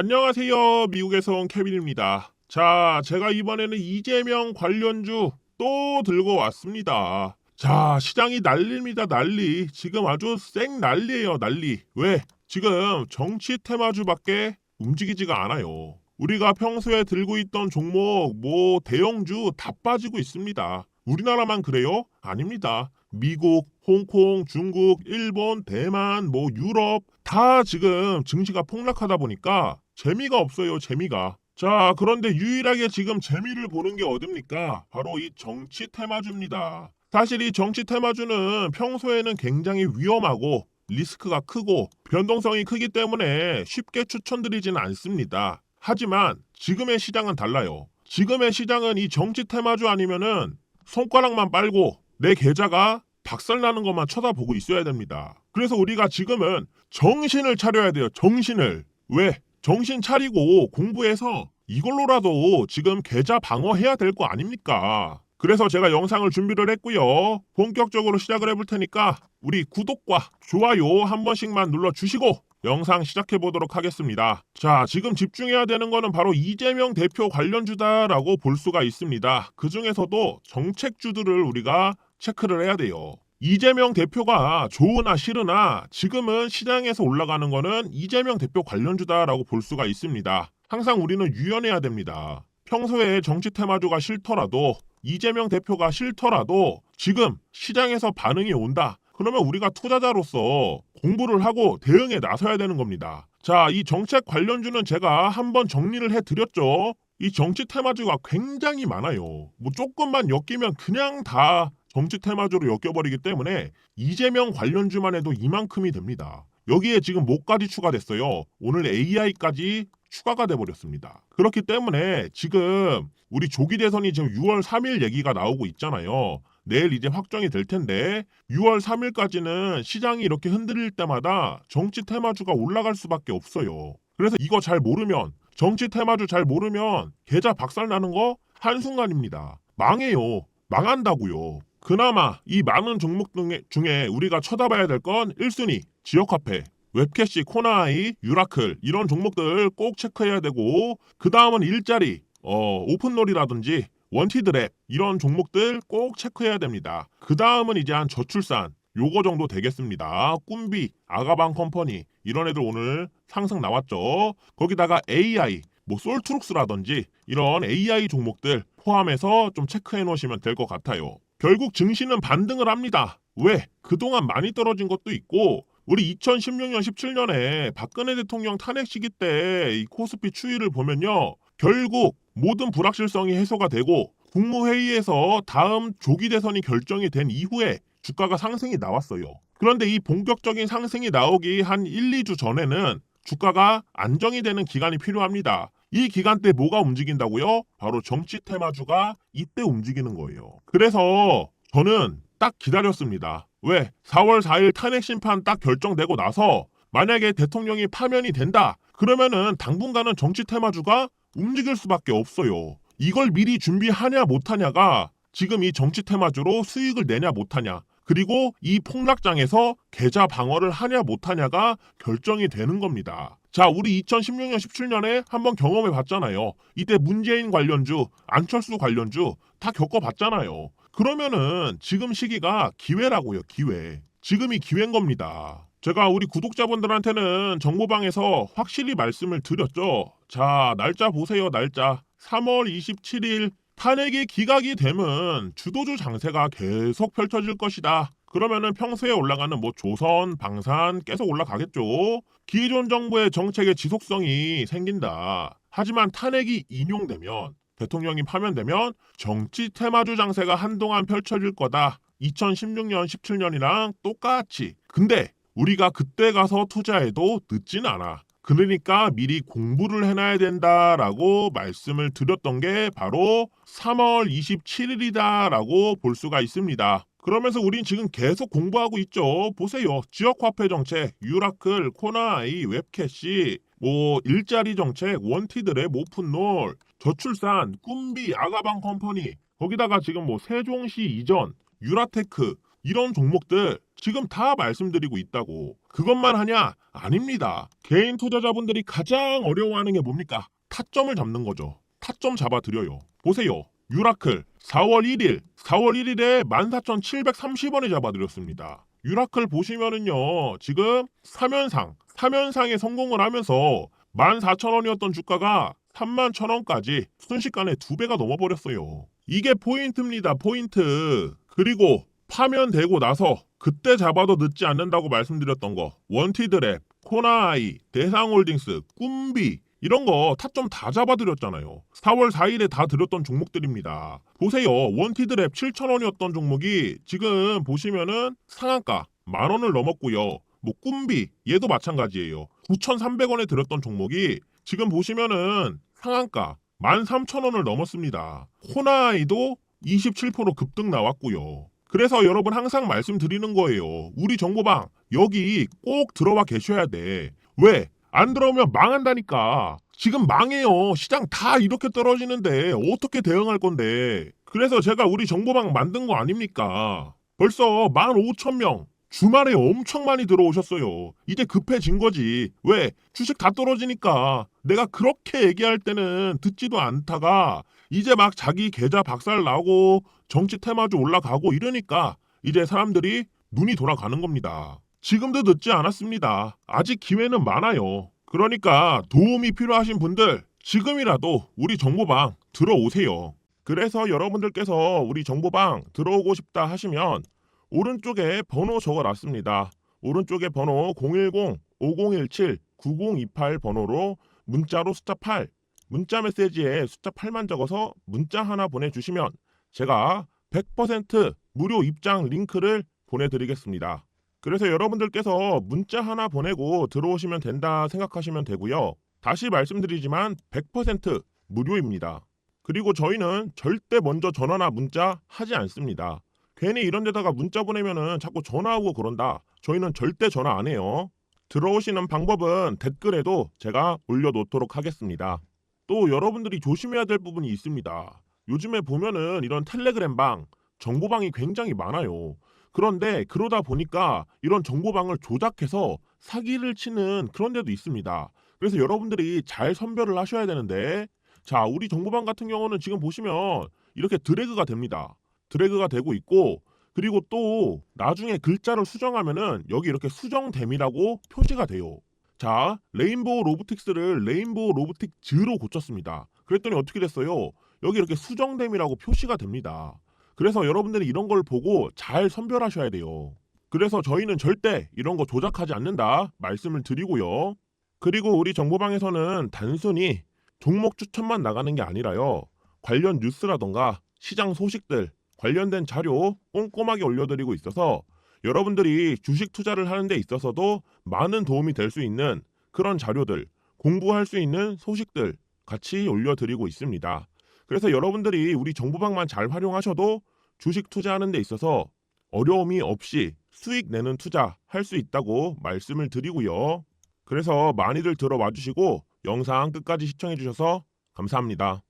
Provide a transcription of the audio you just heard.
안녕하세요. 미국에서 온 케빈입니다. 자, 제가 이번에는 이재명 관련주 또 들고 왔습니다. 자, 시장이 난리입니다, 난리. 지금 아주 쌩 난리예요, 난리. 왜? 지금 정치 테마주밖에 움직이지가 않아요. 우리가 평소에 들고 있던 종목, 뭐 대형주 다 빠지고 있습니다. 우리나라만 그래요? 아닙니다. 미국, 홍콩, 중국, 일본, 대만, 뭐 유럽 다 지금 증시가 폭락하다 보니까 재미가 없어요, 재미가. 자, 그런데 유일하게 지금 재미를 보는 게 어딥니까? 바로 이 정치 테마주입니다. 사실 이 정치 테마주는 평소에는 굉장히 위험하고 리스크가 크고 변동성이 크기 때문에 쉽게 추천드리지는 않습니다. 하지만 지금의 시장은 달라요. 지금의 시장은 이 정치 테마주 아니면은 손가락만 빨고 내 계좌가 박살나는 것만 쳐다보고 있어야 됩니다. 그래서 우리가 지금은 정신을 차려야 돼요. 정신을. 왜? 정신 차리고 공부해서 이걸로라도 지금 계좌 방어해야 될 거 아닙니까? 그래서 제가 영상을 준비를 했고요. 본격적으로 시작을 해볼 테니까 우리 구독과 좋아요 한 번씩만 눌러주시고 영상 시작해 보도록 하겠습니다. 자, 지금 집중해야 되는 거는 바로 이재명 대표 관련주다라고 볼 수가 있습니다. 그 중에서도 정책주들을 우리가 체크를 해야 돼요. 이재명 대표가 좋으나 싫으나 지금은 시장에서 올라가는 거는 이재명 대표 관련주다라고 볼 수가 있습니다. 항상 우리는 유연해야 됩니다. 평소에 정치 테마주가 싫더라도 이재명 대표가 싫더라도 지금 시장에서 반응이 온다. 그러면 우리가 투자자로서 공부를 하고 대응에 나서야 되는 겁니다. 자, 이 정책 관련주는 제가 한번 정리를 해드렸죠. 이 정치 테마주가 굉장히 많아요. 뭐 조금만 엮이면 그냥 다 정치 테마주로 엮여버리기 때문에 이재명 관련주만 해도 이만큼이 됩니다. 여기에 지금 뭐까지 추가됐어요? 오늘 AI까지 추가가 돼버렸습니다. 그렇기 때문에 지금 우리 조기 대선이 지금 6월 3일 얘기가 나오고 있잖아요. 내일 이제 확정이 될 텐데 6월 3일까지는 시장이 이렇게 흔들릴 때마다 정치 테마주가 올라갈 수밖에 없어요. 그래서 이거 잘 모르면 정치 테마주 잘 모르면 계좌 박살 나는 거 한순간입니다. 망해요. 망한다고요. 그나마 이 많은 종목 중에, 우리가 쳐다봐야 될 건 1순위 지역화폐 웹캐시, 코나이, 유라클 이런 종목들 꼭 체크해야 되고 그 다음은 일자리, 어, 오픈놀이라든지 원티드랩 이런 종목들 꼭 체크해야 됩니다. 그 다음은 이제 한 저출산 요거 정도 되겠습니다. 꿈비, 아가방 컴퍼니 이런 애들 오늘 상승 나왔죠. 거기다가 AI, 뭐 솔트룩스라든지 이런 AI 종목들 포함해서 좀 체크해 놓으시면 될 것 같아요. 결국 증시는 반등을 합니다. 왜? 그동안 많이 떨어진 것도 있고 우리 2016년 17년에 박근혜 대통령 탄핵 시기 때 이 코스피 추이를 보면요. 결국 모든 불확실성이 해소가 되고 국무회의에서 다음 조기 대선이 결정이 된 이후에 주가가 상승이 나왔어요. 그런데 이 본격적인 상승이 나오기 한 1, 2주 전에는 주가가 안정이 되는 기간이 필요합니다. 이 기간 때 뭐가 움직인다고요? 바로 정치 테마주가 이때 움직이는 거예요. 그래서 저는 딱 기다렸습니다. 왜? 4월 4일 탄핵 심판 딱 결정되고 나서 만약에 대통령이 파면이 된다. 그러면은 당분간은 정치 테마주가 움직일 수밖에 없어요. 이걸 미리 준비하냐 못하냐가 지금 이 정치 테마주로 수익을 내냐 못하냐 그리고 이 폭락장에서 계좌 방어를 하냐 못하냐가 결정이 되는 겁니다. 자, 우리 2016년 17년에 한번 경험해 봤잖아요. 이때 문재인 관련주, 안철수 관련주 다 겪어 봤잖아요. 그러면은 지금 시기가 기회라고요, 기회. 지금이 기회인 겁니다. 제가 우리 구독자분들한테는 정보방에서 확실히 말씀을 드렸죠. 자, 날짜 보세요, 날짜. 3월 27일 탄핵이 기각이 되면 주도주 장세가 계속 펼쳐질 것이다. 그러면은 평소에 올라가는 뭐 조선, 방산 계속 올라가겠죠. 기존 정부의 정책의 지속성이 생긴다. 하지만 탄핵이 인용되면 대통령이 파면되면 정치 테마주 장세가 한동안 펼쳐질 거다. 2016년, 17년이랑 똑같이. 근데 우리가 그때 가서 투자해도 늦진 않아. 그러니까 미리 공부를 해놔야 된다라고 말씀을 드렸던 게 바로 3월 27일이다라고 볼 수가 있습니다. 그러면서 우린 지금 계속 공부하고 있죠. 보세요. 지역화폐 정책, 유라클, 코나이, 웹캐시, 뭐 일자리 정책, 원티드랩, 오픈롤, 저출산, 꿈비, 아가방 컴퍼니, 거기다가 지금 뭐 세종시 이전, 유라테크 이런 종목들 지금 다 말씀드리고 있다고. 그것만 하냐? 아닙니다. 개인 투자자분들이 가장 어려워하는 게 뭡니까? 타점을 잡는 거죠. 타점 잡아드려요. 보세요. 유라클 4월 1일, 4월 1일에 14,730원에 잡아드렸습니다. 유라클 보시면은요, 지금 3연상, 3연상에 성공을 하면서 14,000원이었던 주가가 31,000원까지 순식간에 두 배가 넘어버렸어요. 이게 포인트입니다, 포인트. 그리고 파면되고 나서 그때 잡아도 늦지 않는다고 말씀드렸던 거 원티드랩, 코나아이, 대상홀딩스, 꿈비 이런 거 타점 다 잡아드렸잖아요. 4월 4일에 다 드렸던 종목들입니다. 보세요. 원티드랩 7,000원이었던 종목이 지금 보시면은 상한가 만 원을 넘었고요. 뭐 꿈비 얘도 마찬가지예요. 9,300원에 들었던 종목이 지금 보시면은 상한가 13,000원을 넘었습니다. 코나아이도 27% 급등 나왔고요. 그래서 여러분 항상 말씀드리는 거예요. 우리 정보방 여기 꼭 들어와 계셔야 돼. 왜? 안 들어오면 망한다니까. 지금 망해요. 시장 다 이렇게 떨어지는데 어떻게 대응할 건데. 그래서 제가 우리 정보방 만든 거 아닙니까? 벌써 15,000명 주말에 엄청 많이 들어오셨어요. 이제 급해진 거지. 왜? 주식 다 떨어지니까. 내가 그렇게 얘기할 때는 듣지도 않다가 이제 막 자기 계좌 박살 나고 정치 테마주 올라가고 이러니까 이제 사람들이 눈이 돌아가는 겁니다. 지금도 늦지 않았습니다. 아직 기회는 많아요. 그러니까 도움이 필요하신 분들 지금이라도 우리 정보방 들어오세요. 그래서 여러분들께서 우리 정보방 들어오고 싶다 하시면 오른쪽에 번호 적어 놨습니다. 오른쪽에 번호 010-5017-9028 번호로 문자로 숫자 8 문자 메시지에 숫자 8만 적어서 문자 하나 보내주시면 제가 100% 무료 입장 링크를 보내드리겠습니다. 그래서 여러분들께서 문자 하나 보내고 들어오시면 된다 생각하시면 되고요. 다시 말씀드리지만 100% 무료입니다. 그리고 저희는 절대 먼저 전화나 문자 하지 않습니다. 괜히 이런 데다가 문자 보내면은 자꾸 전화하고 그런다. 저희는 절대 전화 안 해요. 들어오시는 방법은 댓글에도 제가 올려놓도록 하겠습니다. 또 여러분들이 조심해야 될 부분이 있습니다. 요즘에 보면은 이런 텔레그램 방, 정보방이 굉장히 많아요. 그런데 그러다 보니까 이런 정보방을 조작해서 사기를 치는 그런 데도 있습니다. 그래서 여러분들이 잘 선별을 하셔야 되는데 자, 우리 정보방 같은 경우는 지금 보시면 이렇게 드래그가 됩니다. 드래그가 되고 있고 그리고 또 나중에 글자를 수정하면은 여기 이렇게 수정됨이라고 표시가 돼요. 자, 레인보우 로보틱스를 레인보우 로보틱즈로 고쳤습니다. 그랬더니 어떻게 됐어요? 여기 이렇게 수정됨이라고 표시가 됩니다. 그래서 여러분들이 이런 걸 보고 잘 선별하셔야 돼요. 그래서 저희는 절대 이런 거 조작하지 않는다 말씀을 드리고요. 그리고 우리 정보방에서는 단순히 종목 추천만 나가는 게 아니라요. 관련 뉴스라던가 시장 소식들, 관련된 자료 꼼꼼하게 올려드리고 있어서 여러분들이 주식 투자를 하는 데 있어서도 많은 도움이 될 수 있는 그런 자료들, 공부할 수 있는 소식들 같이 올려드리고 있습니다. 그래서 여러분들이 우리 정보방만 잘 활용하셔도 주식 투자하는 데 있어서 어려움이 없이 수익 내는 투자 할 수 있다고 말씀을 드리고요. 그래서 많이들 들어와 주시고 영상 끝까지 시청해 주셔서 감사합니다.